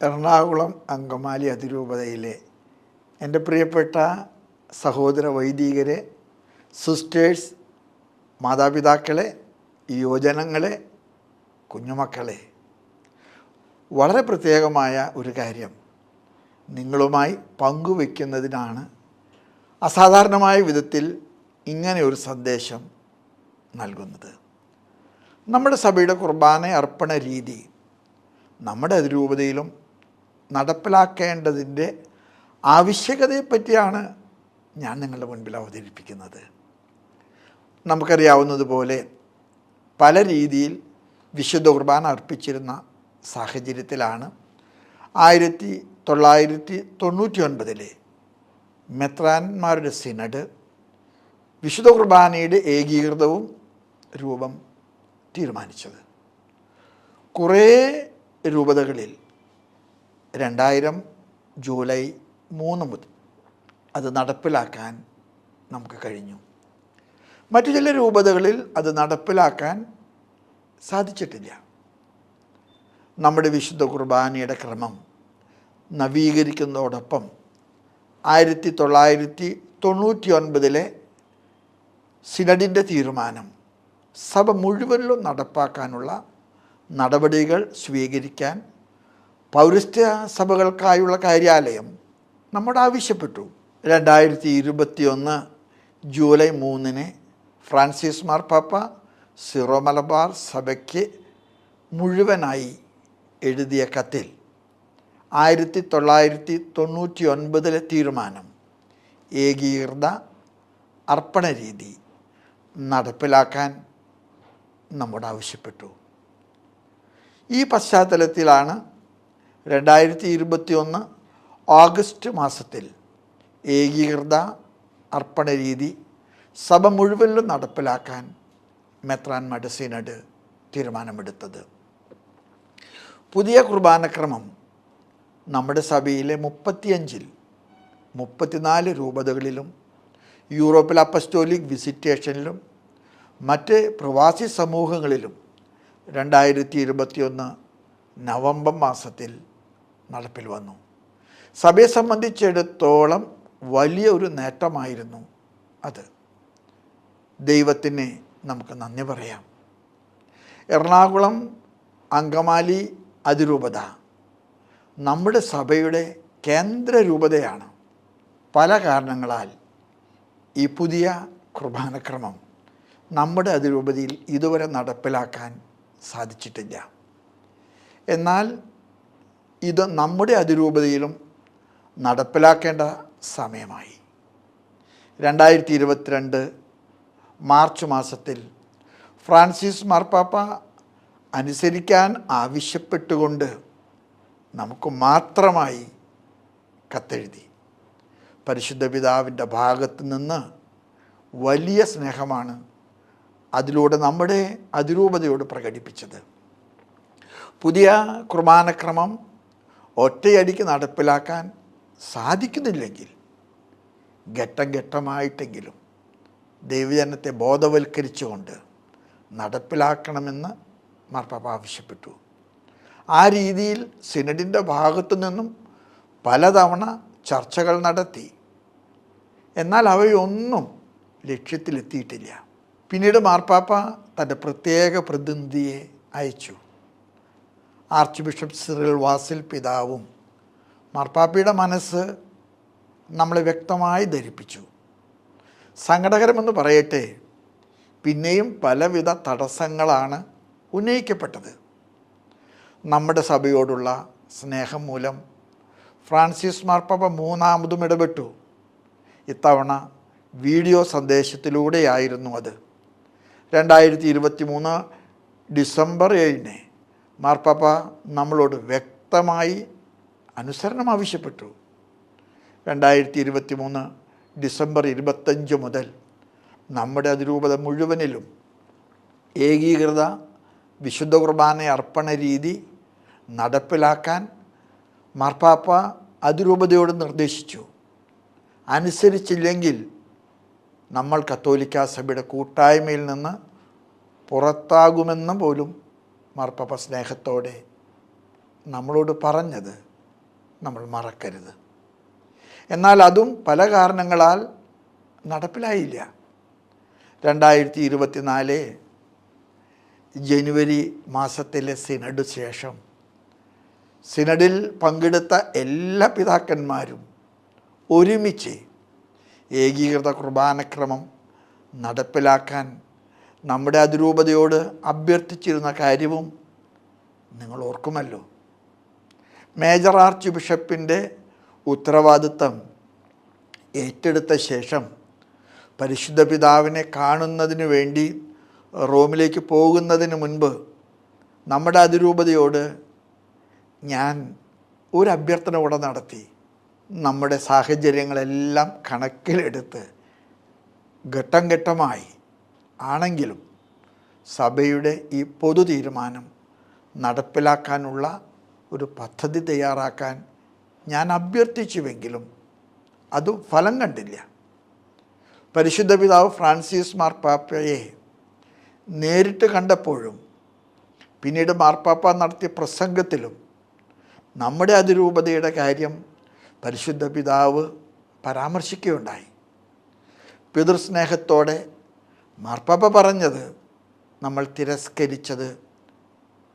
എറണാകുളം അങ്കമാലി അതിരൂപതയിലെ എന്റെ പ്രിയപ്പെട്ട സഹോദര വൈദികരെ സിസ്റ്റേഴ്സ് മാതാപിതാക്കളെ യുവജനങ്ങളെ കുഞ്ഞുമക്കളെ വളരെ പ്രത്യേകമായ ഒരു കാര്യം നിങ്ങളുമായി പങ്കുവെക്കുന്നതിനാണ് അസാധാരണമായ വിധത്തിൽ ഇങ്ങനെ ഒരു സന്ദേശം നൽകുന്നത്. നമ്മുടെ സഭയുടെ കുർബാന അർപ്പണ രീതി നമ്മുടെ അതിരൂപതയിലും നടപ്പിലാക്കേണ്ടതിന്റെ ആവശ്യകതയെപ്പറ്റിയാണ് ഞാൻ നിങ്ങളുടെ മുൻപിൽ അവതരിപ്പിക്കുന്നത്. നമുക്കറിയാവുന്നതുപോലെ പല രീതിയിൽ വിശുദ്ധ കുർബാന അർപ്പിച്ചിരുന്ന സാഹചര്യത്തിലാണ് ആയിരത്തി തൊള്ളായിരത്തി തൊണ്ണൂറ്റി ഒൻപതിലെ മെത്രാന്മാരുടെ സിനഡ് വിശുദ്ധ കുർബാനയുടെ ഏകീകൃതവും രൂപം തീരുമാനിച്ചത്. കുറേ രൂപതകളിൽ രണ്ടായിരം ജൂലൈ മൂന്ന് മുതൽ അത് നടപ്പിലാക്കാൻ നമുക്ക് കഴിഞ്ഞു. മറ്റു ചില രൂപതകളിൽ അത് നടപ്പിലാക്കാൻ സാധിച്ചിട്ടില്ല. നമ്മുടെ വിശുദ്ധ കുർബാനയുടെ ക്രമം നവീകരിക്കുന്നതോടൊപ്പം ആയിരത്തി തൊള്ളായിരത്തി തൊണ്ണൂറ്റി ഒൻപതിലെ സിനഡിന്റെ തീരുമാനം സഭ മുഴുവനിലും നടപ്പാക്കാനുള്ള നടപടികൾ സ്വീകരിക്കാൻ പൗരസ്ത്യ സഭകൾക്കായുള്ള കാര്യാലയം നമ്മോട് ആവശ്യപ്പെട്ടു. രണ്ടായിരത്തി ഇരുപത്തി ഒന്ന് ജൂലൈ മൂന്നിന് ഫ്രാൻസിസ് മാർപ്പാപ്പ സിറോ മലബാർ സഭയ്ക്ക് മുഴുവനായി എഴുതിയ കത്തിൽ ആയിരത്തി തൊള്ളായിരത്തി തൊണ്ണൂറ്റി ഒൻപതിലെ തീരുമാനം ഏകീകൃത അർപ്പണ രീതി നടപ്പിലാക്കാൻ നമ്മോട് ആവശ്യപ്പെട്ടു. ഈ പശ്ചാത്തലത്തിലാണ് രണ്ടായിരത്തി ഇരുപത്തി ഒന്ന് ഓഗസ്റ്റ് മാസത്തിൽ ഏകീകൃത അർപ്പണ രീതി സഭ മുഴുവനും നടപ്പിലാക്കാൻ മെത്രാൻ മഡസീനഡ് തീരുമാനമെടുത്തത്. പുതിയ കുർബാനക്രമം നമ്മുടെ സഭയിലെ മുപ്പത്തിയഞ്ചിൽ മുപ്പത്തിനാല് രൂപതകളിലും യൂറോപ്പിൽ അപ്പസ്റ്റോലിക് വിസിറ്റേഷനിലും മറ്റ് പ്രവാസി സമൂഹങ്ങളിലും രണ്ടായിരത്തി ഇരുപത്തിയൊന്ന് നവംബർ മാസത്തിൽ നടപ്പിൽ വന്നു. സഭയെ സംബന്ധിച്ചിടത്തോളം വലിയ ഒരു നേട്ടമായിരുന്നു അത്. ദൈവത്തിന് നമുക്ക് നന്ദി പറയാം. എറണാകുളം അങ്കമാലി അതിരൂപത നമ്മുടെ സഭയുടെ കേന്ദ്ര രൂപതയാണ് പല കാരണങ്ങളാൽ ഈ പുതിയ കുർബാനക്രമം നമ്മുടെ അതിരൂപതയിൽ ഇതുവരെ നടപ്പിലാക്കാൻ സാധിച്ചിട്ടില്ല. എന്നാൽ ഇത് നമ്മുടെ അതിരൂപതയിലും നടപ്പിലാക്കേണ്ട സമയമായി. രണ്ടായിരത്തി ഇരുപത്തിരണ്ട് മാർച്ച് മാസത്തിൽ ഫ്രാൻസിസ് മാർപ്പാപ്പ അനുസരിക്കാൻ ആവശ്യപ്പെട്ടുകൊണ്ട് നമുക്ക് മാത്രമായി കത്തെഴുതി. പരിശുദ്ധ പിതാവിന്റെ ഭാഗത്ത് നിന്ന് വലിയ സ്നേഹമാണ് അതിലൂടെ നമ്മുടെ അതിരൂപതയോട് പ്രകടിപ്പിച്ചത്. പുതിയ കുർബാനക്രമം ഒറ്റയടിക്ക് നടപ്പിലാക്കാൻ സാധിക്കുന്നില്ലെങ്കിൽ ഘട്ടം ഘട്ടമായിട്ടെങ്കിലും ദൈവജനത്തെ ബോധവൽക്കരിച്ചുകൊണ്ട് നടപ്പിലാക്കണമെന്ന് മാർപ്പാപ്പ ആവശ്യപ്പെട്ടു. ആ രീതിയിൽ സിനഡിന്റെ ഭാഗത്തു നിന്നും പലതവണ ചർച്ചകൾ നടത്തി. എന്നാൽ അവയൊന്നും ലക്ഷ്യത്തിലെത്തിയിട്ടില്ല. പിന്നീട് മാർപ്പാപ്പ തന്റെ പ്രത്യേക പ്രതിനിധിയെ അയച്ചു. ആർച്ച് ബിഷപ്പ് സിറിൽ വാസിൽ പിതാവും. മാർപ്പാപ്പയുടെ മനസ്സ് നമ്മളെ വ്യക്തമായി ധരിപ്പിച്ചു. സങ്കടകരമെന്ന് പറയട്ടെ പിന്നെയും പലവിധ തടസ്സങ്ങളാണ് ഉന്നയിക്കപ്പെട്ടത്. നമ്മുടെ സഭയോടുള്ള സ്നേഹം മൂലം ഫ്രാൻസിസ് മാർപ്പാപ്പ മൂന്നാമതും ഇടപെട്ടു. ഇത്തവണ വീഡിയോ സന്ദേശത്തിലൂടെയായിരുന്നു അത്. രണ്ടായിരത്തി ഇരുപത്തി മൂന്ന് ഡിസംബർ ഏഴിന് മാർപ്പാപ്പ നമ്മളോട് വ്യക്തമായി അനുസരണം ആവശ്യപ്പെട്ടു. രണ്ടായിരത്തി ഇരുപത്തി മൂന്ന് ഡിസംബർ ഇരുപത്തഞ്ച് മുതൽ നമ്മുടെ അതിരൂപത മുഴുവനിലും ഏകീകൃത വിശുദ്ധ കുർബാന അർപ്പണ രീതി നടപ്പിലാക്കാൻ മാർപ്പാപ്പ അതിരൂപതയോട് നിർദ്ദേശിച്ചു. അനുസരിച്ചില്ലെങ്കിൽ നമ്മൾ കത്തോലിക്ക സഭയുടെ കൂട്ടായ്മയിൽ നിന്ന് പുറത്താകുമെന്ന് പോലും മാർപ്പാപ്പ സ്നേഹത്തോടെ നമ്മളോട് പറഞ്ഞത് നമ്മൾ മറക്കരുത്. എന്നാൽ അതും പല കാരണങ്ങളാൽ നടപ്പിലായില്ല. രണ്ടായിരത്തി ഇരുപത്തിനാല് ജനുവരി മാസത്തിലെ സിനഡ് ശേഷം സിനഡിൽ പങ്കെടുത്ത എല്ലാ പിതാക്കന്മാരും ഒരുമിച്ച് ഏകീകൃത കുർബാനക്രമം നടപ്പിലാക്കാൻ നമ്മുടെ അതിരൂപതയോട് അഭ്യർത്ഥിച്ചിരുന്ന കാര്യവും നിങ്ങൾ ഓർക്കുമല്ലോ. മേജർ ആർച്ച് ബിഷപ്പിന്റെ ഉത്തരവാദിത്തം ഏറ്റെടുത്ത ശേഷം പരിശുദ്ധ പിതാവിനെ കാണുന്നതിന് വേണ്ടി റോമിലേക്ക് പോകുന്നതിന് മുൻപ് നമ്മുടെ അതിരൂപതയോട് ഞാൻ ഒരു അഭ്യർത്ഥന കൂടെ നടത്തി. നമ്മുടെ സാഹചര്യങ്ങളെല്ലാം കണക്കിലെടുത്ത് ഘട്ടം ഘട്ടമായി ആണെങ്കിലും സഭയുടെ ഈ പൊതു തീരുമാനം നടപ്പിലാക്കാനുള്ള ഒരു പദ്ധതി തയ്യാറാക്കാൻ ഞാൻ അഭ്യർത്ഥിച്ചുവെങ്കിലും അത് ഫലം കണ്ടില്ല. പരിശുദ്ധ പിതാവ് ഫ്രാൻസിസ് മാർപ്പാപ്പയെ നേരിട്ട് കണ്ടപ്പോഴും പിന്നീട് മാർപ്പാപ്പ നടത്തിയ പ്രസംഗത്തിലും നമ്മുടെ അതിരൂപതയുടെ കാര്യം പരിശുദ്ധ പിതാവ് പരാമർശിക്കുകയുണ്ടായി. പിതൃസ്നേഹത്തോടെ മാർപ്പാപ്പ പറഞ്ഞത് നമ്മൾ തിരസ്കരിച്ചത്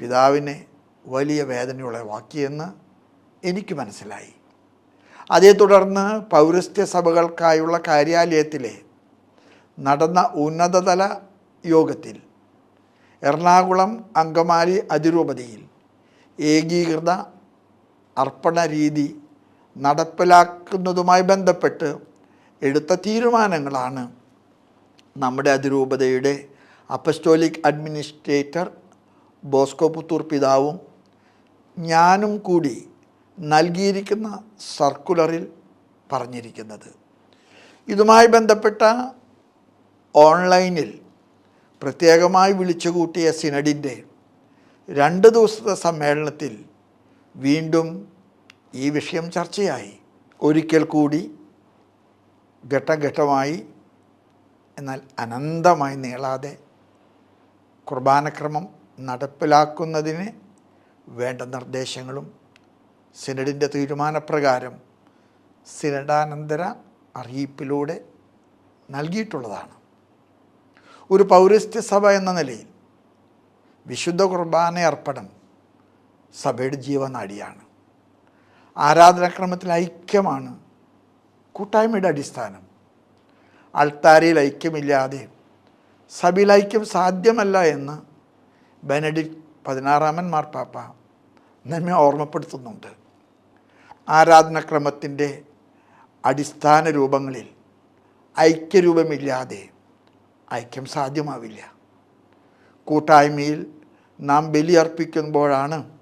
പിതാവിനെ വലിയ വേദനയുള്ള വേദനയുളവാക്കിയെന്ന് എനിക്ക് മനസ്സിലായി. അതേ തുടർന്ന് പൗരസ്ത്യ സഭകൾക്കായുള്ള കാര്യാലയത്തിലെ നടന്ന ഉന്നതതല യോഗത്തിൽ എറണാകുളം അങ്കമാലി അതിരൂപതയിൽ ഏകീകൃത അർപ്പണ രീതി നടപ്പിലാക്കുന്നതുമായി ബന്ധപ്പെട്ട് എടുത്ത തീരുമാനങ്ങളാണ് നമ്മുടെ അതിരൂപതയുടെ അപ്പസ്റ്റോലിക് അഡ്മിനിസ്ട്രേറ്റർ ബോസ്കോ പുത്തൂർ പിതാവും ഞാനും കൂടി നൽകിയിരിക്കുന്ന സർക്കുലറിൽ പറഞ്ഞിരിക്കുന്നത്. ഇതുമായി ബന്ധപ്പെട്ട ഓൺലൈനിൽ പ്രത്യേകമായി വിളിച്ചുകൂട്ടിയ സിനഡിന്റെ രണ്ട് ദിവസത്തെ സമ്മേളനത്തിൽ വീണ്ടും ഈ വിഷയം ചർച്ചയായി. ഒരിക്കൽ കൂടി ഘട്ടം ഘട്ടമായി എന്നാൽ അനന്തമായി നീളാതെ കുർബാനക്രമം നടപ്പിലാക്കുന്നതിന് വേണ്ട നിർദ്ദേശങ്ങളും സിനഡിന്റെ തീരുമാനപ്രകാരം സിനഡാനന്തര അറിയിപ്പിലൂടെ നൽകിയിട്ടുള്ളതാണ്. ഒരു പൗരസ്ത്യ സഭ എന്ന നിലയിൽ വിശുദ്ധ കുർബാന അർപ്പണം സഭയുടെ ജീവനാടിയാണ്. ആരാധനാക്രമത്തിൽ ഐക്യമാണ് കൂട്ടായ്മയുടെ അടിസ്ഥാനം. അൾത്താരയിൽ ഐക്യമില്ലാതെ സഭയിൽ ഐക്യം സാധ്യമല്ല എന്ന് ബെനഡിക്ട് പതിനാറാമൻ മാർപ്പാപ്പ നമ്മെ ഓർമ്മപ്പെടുത്തുന്നുണ്ട്. ആരാധനാക്രമത്തിന്റെ അടിസ്ഥാന രൂപങ്ങളിൽ ഐക്യരൂപമില്ലാതെ ഐക്യം സാധ്യമാവില്ല. കൂട്ടായ്മയിൽ നാം ബലിയർപ്പിക്കുമ്പോഴാണ്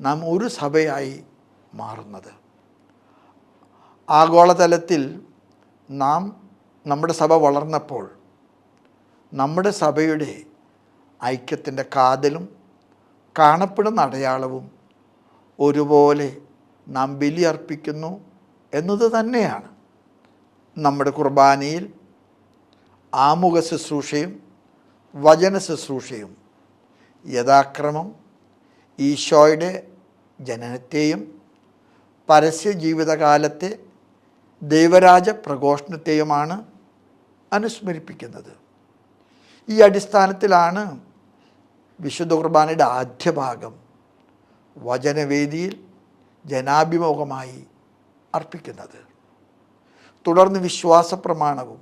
നാം ഒരു സഭയായി മാറുന്നത്. ആഗോളതലത്തിൽ നാം നമ്മുടെ സഭ വളർന്നപ്പോൾ നമ്മുടെ സഭയുടെ ഐക്യത്തിന്റെ കാതലും കാണപ്പെടുന്ന അടയാളവും ഒരുപോലെ നാം ബലിയർപ്പിക്കുന്നു എന്നത് തന്നെയാണ്. നമ്മുടെ കുർബാനയിൽ ആമുഖ ശുശ്രൂഷയും വചന ശുശ്രൂഷയും യഥാക്രമം ഈശോയുടെ ജനനത്തെയും പരസ്യ ജീവിതകാലത്തെ ദൈവരാജ പ്രഘോഷണത്തെയുമാണ് അനുസ്മരിപ്പിക്കുന്നത്. ഈ അടിസ്ഥാനത്തിലാണ് വിശുദ്ധ കുർബാനയുടെ ആദ്യ ഭാഗം വചനവേദിയിൽ ജനാഭിമുഖമായി അർപ്പിക്കുന്നത്. തുടർന്ന് വിശ്വാസ പ്രമാണവും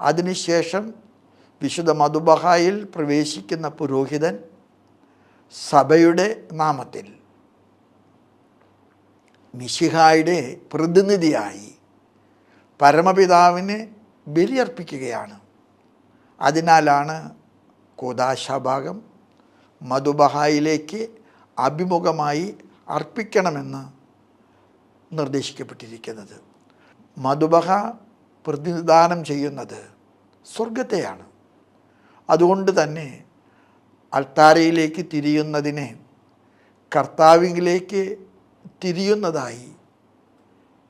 അതിനുശേഷം വിശുദ്ധ മധുബഹായിൽ പ്രവേശിക്കുന്ന പുരോഹിതൻ സഭയുടെ നാമത്തിൽ മിശിഹായുടെ പ്രതിനിധിയായി പരമപിതാവിന് ബലിയർപ്പിക്കുകയാണ്. അതിനാലാണ് കോദാശാഭാഗം മധുബഹായിലേക്ക് അഭിമുഖമായി അർപ്പിക്കണമെന്ന് നിർദ്ദേശിക്കപ്പെട്ടിരിക്കുന്നത്. മധുബഹ പ്രതിനിധാനം ചെയ്യുന്നത് സ്വർഗത്തെയാണ് അതുകൊണ്ട് തന്നെ അൾത്താരയിലേക്ക് തിരിയുന്നതിനെ കർത്താവിലേക്ക് തിരിയുന്നതായി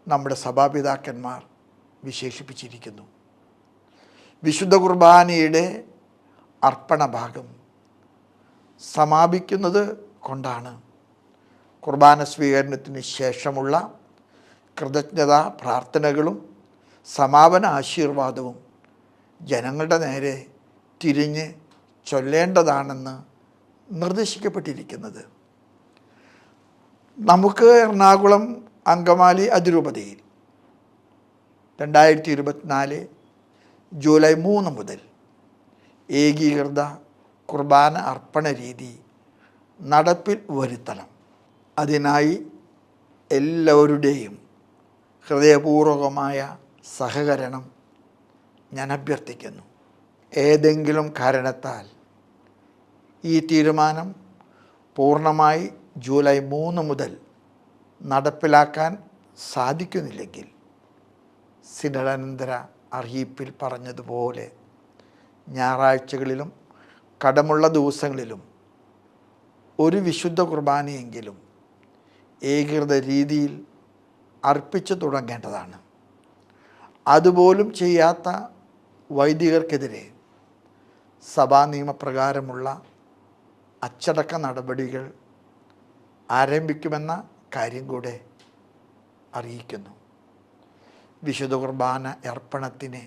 നമ്മുടെ സഭാപിതാക്കന്മാർ വിശേഷിപ്പിച്ചിരിക്കുന്നു. വിശുദ്ധ കുർബാനയുടെ അർപ്പണഭാഗം സമാപിക്കുന്നത് കൊണ്ടാണ്. കുർബാന സ്വീകരണത്തിന് ശേഷമുള്ള കൃതജ്ഞതാ പ്രാർത്ഥനകളും സമാപന ആശീർവാദവും ജനങ്ങളുടെ നേരെ തിരിഞ്ഞ് ചൊല്ലേണ്ടതാണെന്ന് നിർദ്ദേശിക്കപ്പെട്ടിരിക്കുന്നത്. നമുക്ക് എറണാകുളം അങ്കമാലി അതിരൂപതയിൽ രണ്ടായിരത്തി ഇരുപത്തിനാല് ജൂലൈ മൂന്ന് മുതൽ ഏകീകൃത കുർബാന അർപ്പണ രീതി നടപ്പിൽ വരുത്തണം. അതിനായി എല്ലാവരുടെയും ഹൃദയപൂർവകമായ സഹകരണം ഞാൻ അഭ്യർത്ഥിക്കുന്നു. ഏതെങ്കിലും കാരണത്താൽ ഈ തീരുമാനം പൂർണമായി ജൂലൈ മൂന്ന് മുതൽ നടപ്പിലാക്കാൻ സാധിക്കുന്നില്ലെങ്കിൽ സിനഡനന്തര അറിയിപ്പിൽ പറഞ്ഞതുപോലെ ഞായറാഴ്ചകളിലും കടമുള്ള ദിവസങ്ങളിലും ഒരു വിശുദ്ധ കുർബാനയെങ്കിലും ഏകീകൃത രീതിയിൽ അർപ്പിച്ചു തുടങ്ങേണ്ടതാണ്. അതുപോലും ചെയ്യാത്ത വൈദികർക്കെതിരെ സഭാ നിയമപ്രകാരമുള്ള അച്ചടക്ക നടപടികൾ ആരംഭിക്കുമെന്ന കാര്യം കൂടെ അറിയിക്കുന്നു. വിശുദ്ധ കുർബാന അർപ്പണത്തിന്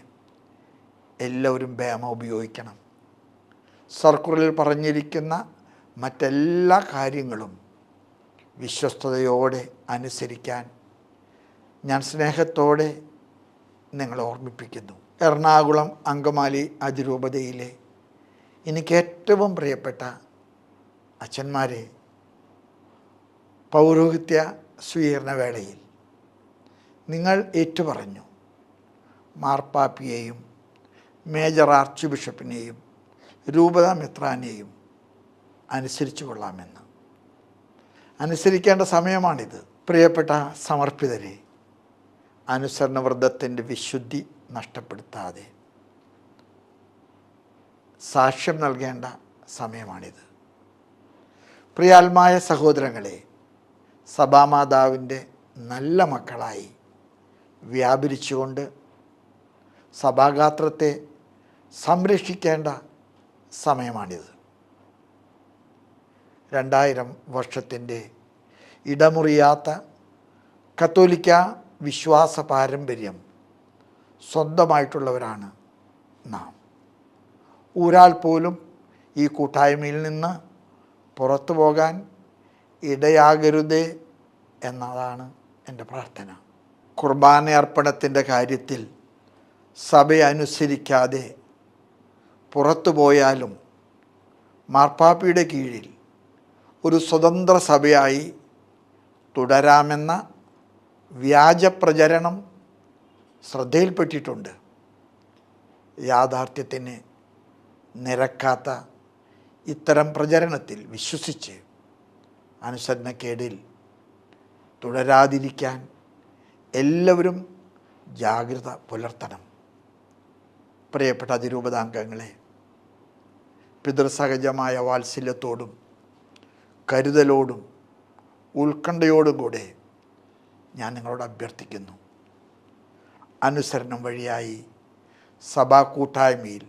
എല്ലാവരും ബേമ ഉപയോഗിക്കണം. സർക്കുലറിൽ പറഞ്ഞിരിക്കുന്ന മറ്റെല്ലാ കാര്യങ്ങളും വിശ്വസ്തയോടെ അനുസരിക്കാൻ ഞാൻ സ്നേഹത്തോടെ നിങ്ങളെ ഓർമ്മിപ്പിക്കുന്നു. എറണാകുളം അങ്കമാലി അതിരൂപതയിലെ എനിക്ക് ഏറ്റവും പ്രിയപ്പെട്ട അച്ഛന്മാരെ പൗരോഹിത്യ സ്വീകരണ വേളയിൽ നിങ്ങൾ ഏറ്റുപറഞ്ഞു. മാർപ്പാപ്പിയെയും മേജർ ആർച്ച് ബിഷപ്പിനെയും രൂപത മെത്രാനെയും അനുസരിച്ചു കൊള്ളാമെന്ന്. അനുസരിക്കേണ്ട സമയമാണിത്. പ്രിയപ്പെട്ട സമർപ്പിതരെ അനുസരണവ്രതത്തിന്റെ വിശുദ്ധി നഷ്ടപ്പെടുത്താതെ. സാക്ഷ്യം നൽകേണ്ട സമയമാണിത്. പ്രിയാത്മായ സഹോദരങ്ങളെ സഭാമാതാവിന്റെ നല്ല മക്കളായി വ്യാപരിച്ചുകൊണ്ട് സഭാഗാത്രത്തെ സംരക്ഷിക്കേണ്ട സമയമാണിത്. രണ്ടായിരം വർഷത്തിന്റെ ഇടമുറിയാത്ത കത്തോലിക്ക വിശ്വാസ പാരമ്പര്യം സ്വന്തമായിട്ടുള്ളവരാണ് നാം. ഒരാൾ പോലും ഈ കൂട്ടായ്മയിൽ നിന്ന് പുറത്തു പോകാൻ ഇടയാകരുതേ എന്നതാണ് എന്റെ പ്രാർത്ഥന. കുർബാന അർപ്പണത്തിന്റെ കാര്യത്തിൽ സഭയെ അനുസരിക്കാതെ പുറത്തു പോയാലും മാർപ്പാപ്പിയുടെ കീഴിൽ ഒരു സ്വതന്ത്ര സഭയായി തുടരാമെന്ന വ്യാജപ്രചരണം ശ്രദ്ധയിൽപ്പെട്ടിട്ടുണ്ട്. യാഥാർത്ഥ്യത്തിന് നിരക്കാത്ത ഇത്തരം പ്രചരണത്തിൽ വിശ്വസിച്ച് അനുസരണക്കേടിൽ തുടരാതിരിക്കാൻ എല്ലാവരും ജാഗ്രത പുലർത്തണം. പ്രിയപ്പെട്ട അതിരൂപതാംഗങ്ങളെ പിതൃസഹജമായ വാത്സല്യത്തോടും കരുതലോടും ഉത്കണ്ഠയോടും കൂടെ ഞാൻ നിങ്ങളോട് അഭ്യർത്ഥിക്കുന്നു. അനുസരണം വഴിയായി സഭാ കൂട്ടായ്മയിൽ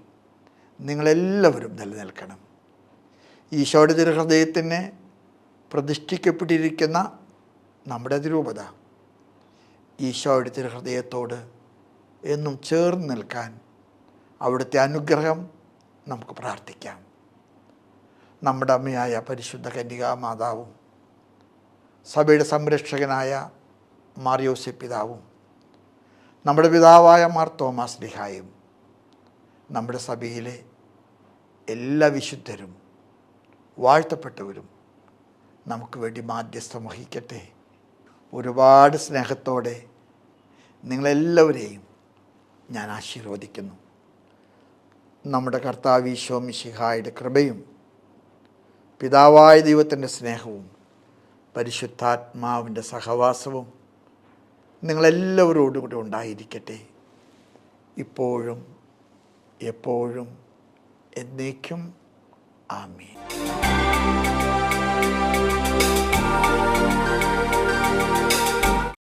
നിങ്ങളെല്ലാവരും നിലനിൽക്കണം. ഈശോയുടെ തിരുഹൃദയത്തിന് പ്രതിഷ്ഠിക്കപ്പെട്ടിരിക്കുന്ന നമ്മുടെ അതിരൂപത ഈശോയുടെ തിരുഹൃദയത്തോട് എന്നും ചേർന്ന് നിൽക്കാൻ അവിടുത്തെ അനുഗ്രഹം നമുക്ക് പ്രാർത്ഥിക്കാം. നമ്മുടെ അമ്മയായ പരിശുദ്ധ കന്യകാ മാതാവും സഭയുടെ സംരക്ഷകനായ മാറിയോസി പിതാവും നമ്മുടെ പിതാവായ മാർ തോമസ് ലിഹായും നമ്മുടെ സഭയിലെ എല്ലാ വിശുദ്ധരും വാഴ്ത്തപ്പെട്ടവരും നമുക്ക് വേണ്ടി മാധ്യസ്ഥം വഹിക്കട്ടെ. ഒരുപാട് സ്നേഹത്തോടെ നിങ്ങളെല്ലാവരെയും ഞാൻ ആശീർവദിക്കുന്നു. നമ്മുടെ കർത്താവ് ഈശോ മിശിഹായുടെ കൃപയും പിതാവായ ദൈവത്തിന്റെ സ്നേഹവും പരിശുദ്ധാത്മാവിന്റെ സഹവാസവും നിങ്ങളെല്ലാവരോടും കൂടെ ഉണ്ടായിരിക്കട്ടെ. ഇപ്പോഴും എപ്പോഴും എന്നേക്കും. ആമീൻ.